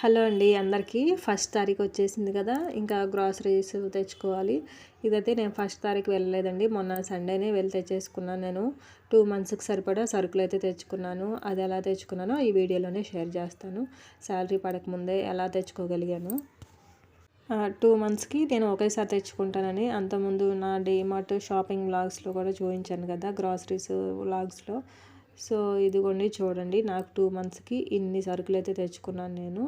Hello అండి అందరికీ. First తారీఖు వచ్చేసింది కదా ఇంకా గ్రాసరీస్ తెచ్చుకోవాలి. ఇదైతే నేను ఫస్ట్ తారీఖు వెళ్ళలేదండి. మొన్న సండేనే వెళ్ళి తెచ్చేసుకున్నాను నేను. టూ మంత్స్కి సరిపడా సరుకులు అయితే తెచ్చుకున్నాను. అది ఎలా తెచ్చుకున్నానో ఈ వీడియోలోనే షేర్ చేస్తాను. శాలరీ పడకముందే ఎలా తెచ్చుకోగలిగాను. టూ మంత్స్కి నేను ఒకేసారి తెచ్చుకుంటానని. అంతకుముందు నా డీమార్ట్ షాపింగ్ వ్లాగ్స్లో కూడా చూపించాను కదా గ్రాసరీస్ వ్లాగ్స్లో సో ఇదిగోండి చూడండి నాకు టూ మంత్స్కి ఇన్ని సరుకులు అయితే తెచ్చుకున్నాను నేను.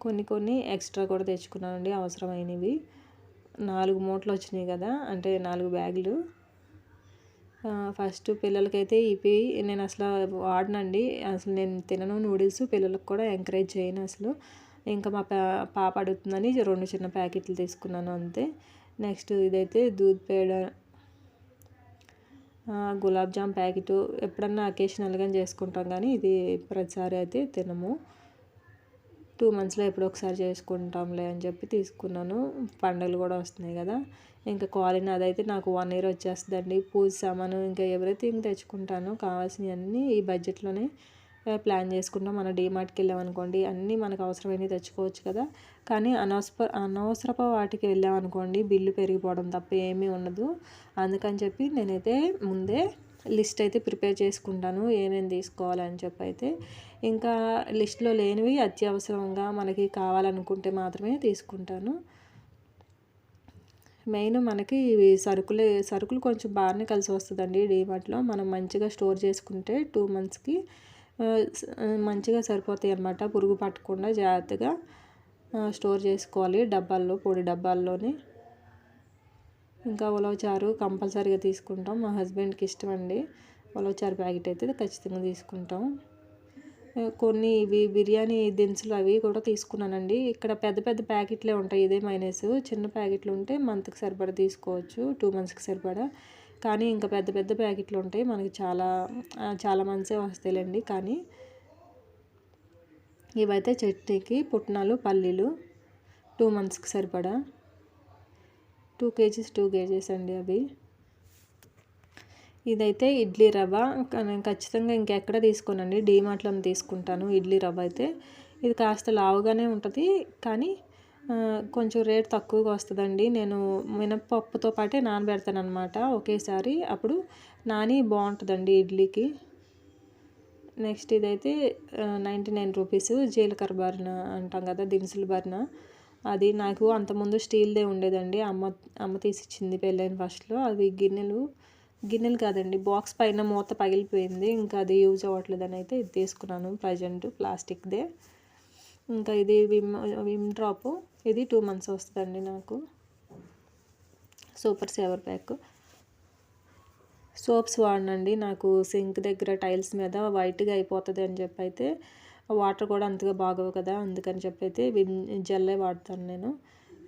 కొన్ని కొన్ని ఎక్స్ట్రా కూడా తెచ్చుకున్నానండి అవసరమైనవి. నాలుగు మూటలు వచ్చినాయి కదా అంటే నాలుగు బ్యాగులు. ఫస్ట్ పిల్లలకైతే ఇవి నేను అసలు వాడనండి. అసలు నేను తినను నూడిల్స్ పిల్లలకు కూడా ఎంకరేజ్ చేయను అసలు. ఇంకా మా పాప అడుగుతుందని రెండు చిన్న ప్యాకెట్లు తీసుకున్నాను అంతే. నెక్స్ట్ ఇదైతే దూద్ పేడ గులాబ్ జామ్ ప్యాకెట్ ఎప్పుడన్నా అకేషనల్గా చేసుకుంటాం కానీ ఇది ప్రతిసారి అయితే తినము. టూ మంత్స్లో ఎప్పుడో ఒకసారి చేసుకుంటాంలే అని చెప్పి తీసుకున్నాను. పండుగలు కూడా వస్తున్నాయి కదా. ఇంకా క్వాలిన్ అదైతే నాకు వన్ ఇయర్ వచ్చేస్తుందండి. పూజ సామాను ఇంకా ఎవ్రీథింగ్ తెచ్చుకుంటాను కావాల్సినవన్నీ ఈ బడ్జెట్లోనే ప్లాన్ చేసుకుంటాం మన డీమార్ట్కి వెళ్ళామనుకోండి అన్నీ మనకు అవసరమైనవి తెచ్చుకోవచ్చు కదా. కానీ అనవసర అనవసరపు వాటికి వెళ్ళామనుకోండి బిల్లు పెరిగిపోవడం తప్ప ఏమీ ఉండదు. అందుకని చెప్పి నేనైతే ముందే లిస్ట్ అయితే ప్రిపేర్ చేసుకుంటాను. ఏమేమి తీసుకోవాలని చెప్పి అయితే ఇంకా లిస్ట్లో లేనివి అత్యవసరంగా మనకి కావాలనుకుంటే మాత్రమే తీసుకుంటాను. మెయిన్ మనకి ఇవి సరుకులే సరుకులు కొంచెం బాగానే కలిసి వస్తుందండి డీమార్ట్లో మనం మంచిగా స్టోర్ చేసుకుంటే టూ మంత్స్కి మంచిగా సరిపోతాయి అన్నమాట. పురుగు పట్టకుండా జాగ్రత్తగా స్టోర్ చేసుకోవాలి. డబ్బాల్లో పొడి డబ్బాల్లోని. ఇంకా ఉలవచారు కంపల్సరీగా తీసుకుంటాం. మా హస్బెండ్కి ఇష్టం అండి. ఉలవచారు ప్యాకెట్ అయితే ఖచ్చితంగా తీసుకుంటాం. కొన్ని ఇవి బిర్యానీ దినుసులు అవి కూడా తీసుకున్నానండి. ఇక్కడ పెద్ద పెద్ద ప్యాకెట్లే ఉంటాయి. ఇదే మైనస్. చిన్న ప్యాకెట్లు ఉంటే మంత్కి సరిపడా తీసుకోవచ్చు. టూ మంత్స్కి సరిపడా. కానీ ఇంకా పెద్ద పెద్ద ప్యాకెట్లు ఉంటాయి. మనకి చాలా చాలా మంత్సే వస్తాయిలేండి. కానీ ఇవైతే చట్నీకి పుట్నాలు పల్లీలు టూ మంత్స్కి సరిపడా. టూ కేజీస్ టూ కేజీస్ అండి అవి. ఇదైతే ఇడ్లీ రవ్వ. నేను ఖచ్చితంగా ఇంకెక్కడ తీసుకోనండి. డీమార్ట్లో తీసుకుంటాను ఇడ్లీ రవ్వ అయితే. ఇది కాస్త లావుగానే ఉంటుంది. కానీ కొంచెం రేట్ తక్కువగా వస్తుందండి. నేను మినప్పప్పుతో పాటే నానబెడతాను అనమాట ఒకేసారి. అప్పుడు నాని బాగుంటుందండి ఇడ్లీకి. నెక్స్ట్ ఇదైతే నైంటీ నైన్ రూపీస్ జీలకర్ర బర్న అంటాం కదా దినుసులు బర్న. అది నాకు అంతకుముందు స్టీల్దే ఉండేదండి. అమ్మ అమ్మ తీసిచ్చింది పెళ్ళైన ఫస్ట్లో. అది గిన్నెలు గిన్నెలు కాదండి బాక్స్ పైన మూత పగిలిపోయింది. ఇంకా అది యూజ్ అవ్వట్లేదని అయితే ఇది తీసుకున్నాను ప్రజెంట్ ప్లాస్టిక్దే. ఇంకా ఇది విమ్ విమ్ డ్రాపు. ఇది టూ మంత్స్ వస్తుందండి నాకు. Super saver pack. సోప్స్ వాడనండి. నాకు సింక్ దగ్గర టైల్స్ మీద వైట్గా అయిపోతుంది అని చెప్పి అయితే వాటర్ కూడా అంతగా బాగోవు కదా అందుకని చెప్పి అయితే విమ్ జెల్లే వాడతాను నేను.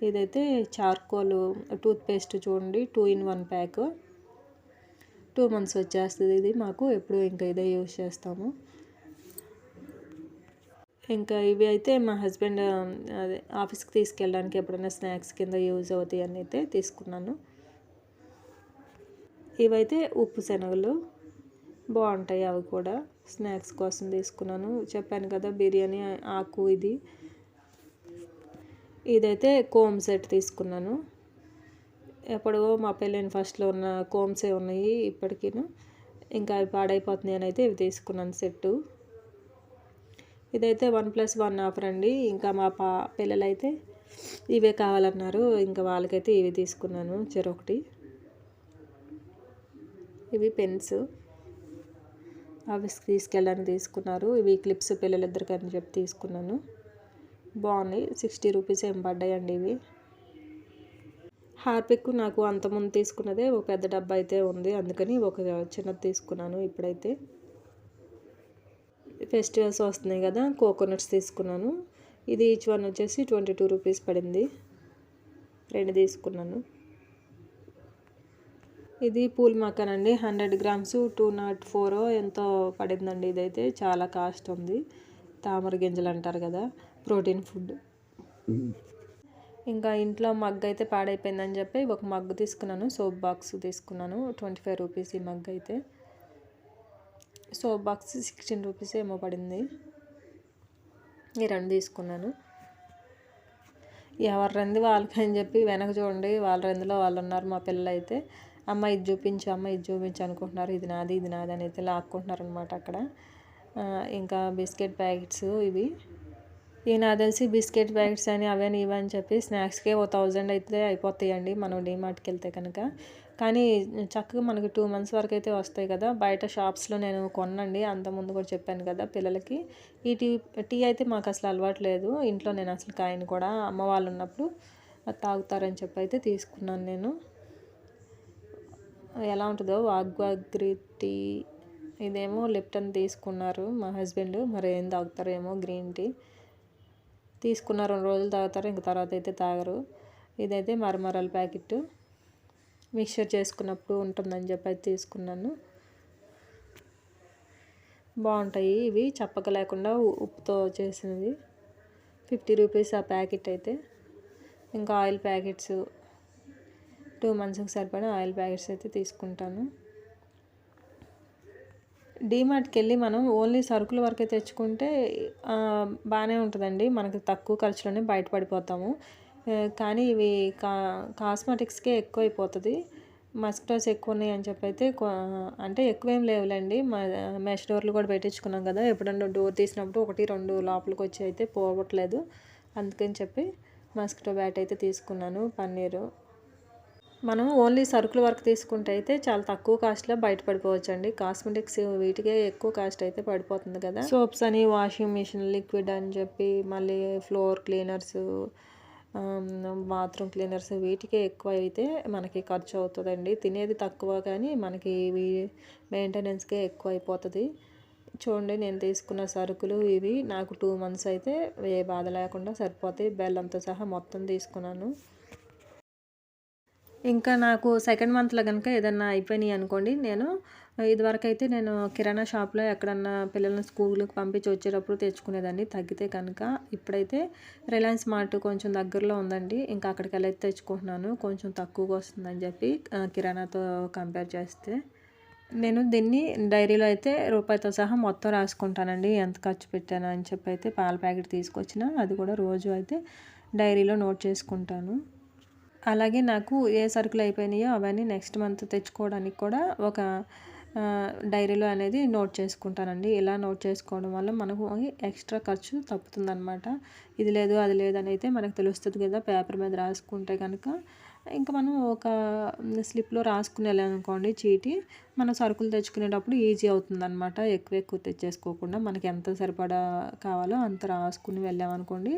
ఇదైతే చార్కోల్ టూత్పేస్ట్ చూడండి two in one pack. Two months వచ్చేస్తుంది ఇది మాకు. ఎప్పుడు ఇంకా ఇదే యూజ్ చేస్తాము. ఇంకా ఇవి అయితే మా హస్బెండ్ అదే ఆఫీస్కి తీసుకెళ్ళడానికి ఎప్పుడైనా స్నాక్స్ కింద యూజ్ అవుతాయి అని అయితే తీసుకున్నాను. ఇవైతే ఉప్పు శనగలు బాగుంటాయి అవి కూడా స్నాక్స్ కోసం తీసుకున్నాను. చెప్పాను కదా బిర్యానీ ఆకు ఇది. ఇదైతే కోమ్ సెట్ తీసుకున్నాను. ఎప్పుడో మా పెళ్ళైన ఫస్ట్లో ఉన్న కోమ్సే ఉన్నాయి ఇప్పటికీ ఇంకా అవి పాడైపోతున్నాయి అని అయితే ఇవి తీసుకున్నాను సెట్టు. ఇదైతే వన్ ప్లస్ వన్ ఆఫర్ అండి. ఇంకా మా పా పిల్లలైతే ఇవే కావాలన్నారు. ఇంకా వాళ్ళకైతే ఇవి తీసుకున్నాను. చెరొకటి. ఇవి పెన్స్. అవి తీసుకెళ్ళడానికి తీసుకున్నారు. ఇవి క్లిప్స్ పిల్లలిద్దరికి అని చెప్పి తీసుకున్నాను. బాగున్నాయి. సిక్స్టీ రూపీస్ ఏం పడ్డాయండి ఇవి. హార్పిక్ నాకు అంతకుముందు తీసుకున్నదే ఒక పెద్ద డబ్బా అయితే ఉంది. అందుకని ఒక చిన్నది తీసుకున్నాను ఇప్పుడైతే. ఫెస్టివల్స్ వస్తున్నాయి కదా కోకోనట్స్ తీసుకున్నాను. ఇది ఈచ్ వన్ వచ్చేసి ట్వంటీ టూ రూపీస్ పడింది. రెండు తీసుకున్నాను. ఇది పూల్ మక్కన్ అండి. Hundred grams two naught four ఎంతో పడిందండి ఇదైతే. చాలా కాస్ట్ ఉంది. తామర గింజలు అంటారు కదా ప్రోటీన్ ఫుడ్. ఇంకా ఇంట్లో మగ్ అయితే పాడైపోయిందని చెప్పి ఒక మగ్గు తీసుకున్నాను. సోప్ బాక్స్ తీసుకున్నాను. ట్వంటీ ఫైవ్ రూపీస్ ఈ మగ్ అయితే. సో బాక్స్ సిక్స్టీన్ రూపీస్ ఏమో పడింది. ఈ రెండు తీసుకున్నాను. ఎవరి రంది వాళ్ళకి అని చెప్పి వెనక చూడండి వాళ్ళ రందిలో వాళ్ళు ఉన్నారు మా పిల్లలు అయితే అమ్మ ఇది చూపించు అమ్మ ఇది చూపించు అనుకుంటున్నారు. ఇది నాది ఇది నాది అని అయితే లాక్కుంటున్నారు అనమాట అక్కడ. ఇంకా బిస్కెట్ ప్యాకెట్స్ ఇవి. ఈ నాకు తెలిసి బిస్కెట్ ప్యాకెట్స్ అని అవని ఇవని చెప్పి స్నాక్స్కే ఓ థౌజండ్ అయితే అయిపోతాయండి మనం డీమార్ట్కి వెళ్తే కనుక. కానీ చక్కగా మనకి టూ మంత్స్ వరకు అయితే వస్తాయి కదా. బయట షాప్స్లో నేను కొనండి అంత ముందు కూడా చెప్పాను కదా పిల్లలకి. ఈ టీ టీ అయితే మాకు అసలు అలవాటు లేదు. ఇంట్లో నేను అసలు కాయను కూడా అమ్మ వాళ్ళు ఉన్నప్పుడు తాగుతారని చెప్పి అయితే తీసుకున్నాను నేను. ఎలా ఉంటుందో వాగ్వాగ్రి టీ ఇదేమో లిప్టన్ తీసుకున్నారు మా హస్బెండ్. మరి ఏం తాగుతారేమో గ్రీన్ టీ. తీసుకున్న రెండు రోజులు తాగుతారు. ఇంక తర్వాత అయితే తాగరు. ఇదైతే మరమరాల ప్యాకెట్ మిక్చర్ చేసుకున్నప్పుడు ఉంటుందని చెప్పి అయితే తీసుకున్నాను. బాగుంటాయి ఇవి. చప్పక లేకుండా ఉప్పుతో చేసినవి. ఫిఫ్టీ రూపీస్ ఆ ప్యాకెట్ అయితే. ఇంకా ఆయిల్ ప్యాకెట్స్ టూ మంత్స్కి సరిపడా ఆయిల్ ప్యాకెట్స్ అయితే తీసుకుంటాను. డీమార్ట్కి వెళ్ళి మనం ఓన్లీ సరుకుల వరకే తెచ్చుకుంటే బాగానే ఉంటుందండి. మనకి తక్కువ ఖర్చులోనే బయటపడిపోతాము. కానీ ఇవి కా కాస్మెటిక్స్కే ఎక్కువ అయిపోతుంది మస్కిటోస్ ఎక్కువ ఉన్నాయి అని చెప్పి అయితే అంటే ఎక్కువ ఏం లేవులేండి మెష్ డోర్లు కూడా పెట్టించుకున్నాం కదా. ఎప్పుడన్నా డోర్ తీసినప్పుడు ఒకటి రెండు లోపలికి వచ్చి అయితే పోవట్లేదు. అందుకని చెప్పి మస్కిటో బ్యాట్ అయితే తీసుకున్నాను పన్నీరు. మనం ఓన్లీ సరుకుల వరకు తీసుకుంటే అయితే చాలా తక్కువ కాస్ట్లో బయటపడిపోవచ్చు అండి కాస్మెటిక్స్ వీటికే ఎక్కువ కాస్ట్ అయితే పడిపోతుంది కదా. సోప్స్ అని వాషింగ్ మిషన్ లిక్విడ్ అని చెప్పి మళ్ళీ ఫ్లోర్ క్లీనర్స్ బాత్రూమ్ క్లీనర్స్ వీటికే ఎక్కువ అయితే మనకి ఖర్చు అవుతుందండి తినేది తక్కువ కానీ మనకి మెయింటెనెన్స్కే ఎక్కువ అయిపోతుంది చూడండి నేను తీసుకున్న సరుకులు ఇవి. నాకు టూ మంత్స్ అయితే ఏ బాధ లేకుండా సరిపోతాయి. బెల్లంతో సహా మొత్తం తీసుకున్నాను. ఇంకా నాకు సెకండ్ మంత్లో కనుక ఏదన్నా అయిపోయినాయి అనుకోండి నేను ఇదివరకైతే నేను కిరాణా షాప్లో ఎక్కడన్నా పిల్లల్ని స్కూల్కి పంపించి వచ్చేటప్పుడు తెచ్చుకునేదాన్ని. తగ్గితే కనుక ఇప్పుడైతే రిలయన్స్ మార్ట్ కొంచెం దగ్గరలో ఉందండి. ఇంకా అక్కడికి వెళ్ళి తెచ్చుకుంటున్నాను. కొంచెం తక్కువగా వస్తుందని చెప్పి కిరాణాతో కంపేర్ చేస్తే. నేను దీన్ని డైరీలో అయితే రూపాయితో సహా మొత్తం రాసుకుంటానండి. ఎంత ఖర్చు పెట్టాను అని చెప్పి అయితే పాల ప్యాకెట్ తీసుకొచ్చిన అది కూడా రోజు అయితే డైరీలో నోట్ చేసుకుంటాను. అలాగే నాకు ఏ సరుకులు అయిపోయినాయో అవన్నీ నెక్స్ట్ మంత్ తెచ్చుకోవడానికి కూడా ఒక డైరీలో అనేది నోట్ చేసుకుంటానండి. ఇలా నోట్ చేసుకోవడం వల్ల మనకు ఎక్స్ట్రా ఖర్చు తప్పుతుందనమాట ఇది లేదు అది లేదని అయితే మనకు తెలుస్తుంది కదా పేపర్ మీద రాసుకుంటే కనుక ఇంకా మనం ఒక స్లిప్లో రాసుకుని వెళ్ళామనుకోండి చీటి మనం సరుకులు తెచ్చుకునేటప్పుడు ఈజీ అవుతుందన్నమాట. ఎక్కువ ఎక్కువ తెచ్చేసుకోకుండా మనకి ఎంత సరిపడా కావాలో అంత రాసుకుని వెళ్ళామనుకోండి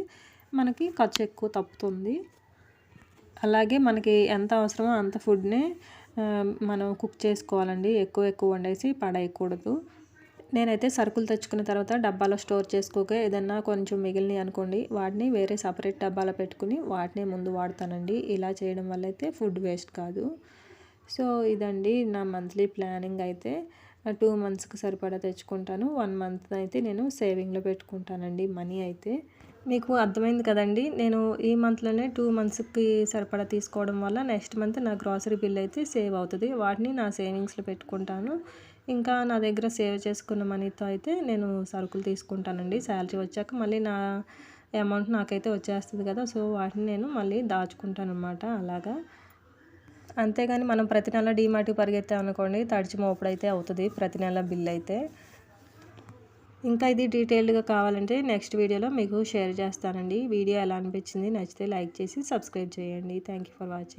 మనకి ఖర్చు ఎక్కువ తప్పుతుంది. అలాగే మనకి ఎంత అవసరమో అంత ఫుడ్ని మనం కుక్ చేసుకోవాలండి. ఎక్కువ ఎక్కువ వండేసి పడేయకూడదు. నేనైతే సరుకులు తెచ్చుకున్న తర్వాత డబ్బాలో స్టోర్ చేసుకోక ఏదన్నా కొంచెం మిగిలినవి అనుకోండి వాటిని వేరే సపరేట్ డబ్బాలో పెట్టుకుని వాటిని ముందు వాడతానండి. ఇలా చేయడం వల్ల అయితే ఫుడ్ వేస్ట్ కాదు. సో ఇదండి నా మంత్లీ ప్లానింగ్ అయితే. టూ మంత్స్కి సరిపడా తెచ్చుకుంటాను. వన్ మంత్ అయితే నేను సేవింగ్లో పెట్టుకుంటానండి మనీ అయితే. మీకు అర్థమైంది కదండి. నేను ఈ మంత్లోనే టూ మంత్స్కి సరిపడా తీసుకోవడం వల్ల నెక్స్ట్ మంత్ నా గ్రాసరీ బిల్ అయితే సేవ్ అవుతుంది. వాటిని నా సేవింగ్స్లో పెట్టుకుంటాను. ఇంకా నా దగ్గర సేవ్ చేసుకున్న మనీతో అయితే నేను సరుకులు తీసుకుంటానండి. శాలరీ వచ్చాక మళ్ళీ నా అమౌంట్ నాకైతే వచ్చేస్తుంది కదా సో వాటిని నేను మళ్ళీ దాచుకుంటాను అనమాట అలాగా. అంతేగాని మనం ప్రతి నెల డీమార్ట్కి పరిగెత్తాం అనుకోండి తడిచి మోపుడైతే అవుతుంది ప్రతి నెల బిల్ అయితే. ఇంకా ఇది డీటెయిల్డ్గా కావాలంటే నెక్స్ట్ వీడియోలో మీకు షేర్ చేస్తానండి. వీడియో ఎలా అనిపించింది నచ్చితే లైక్ చేసి సబ్స్క్రైబ్ చేయండి. Thank for watching.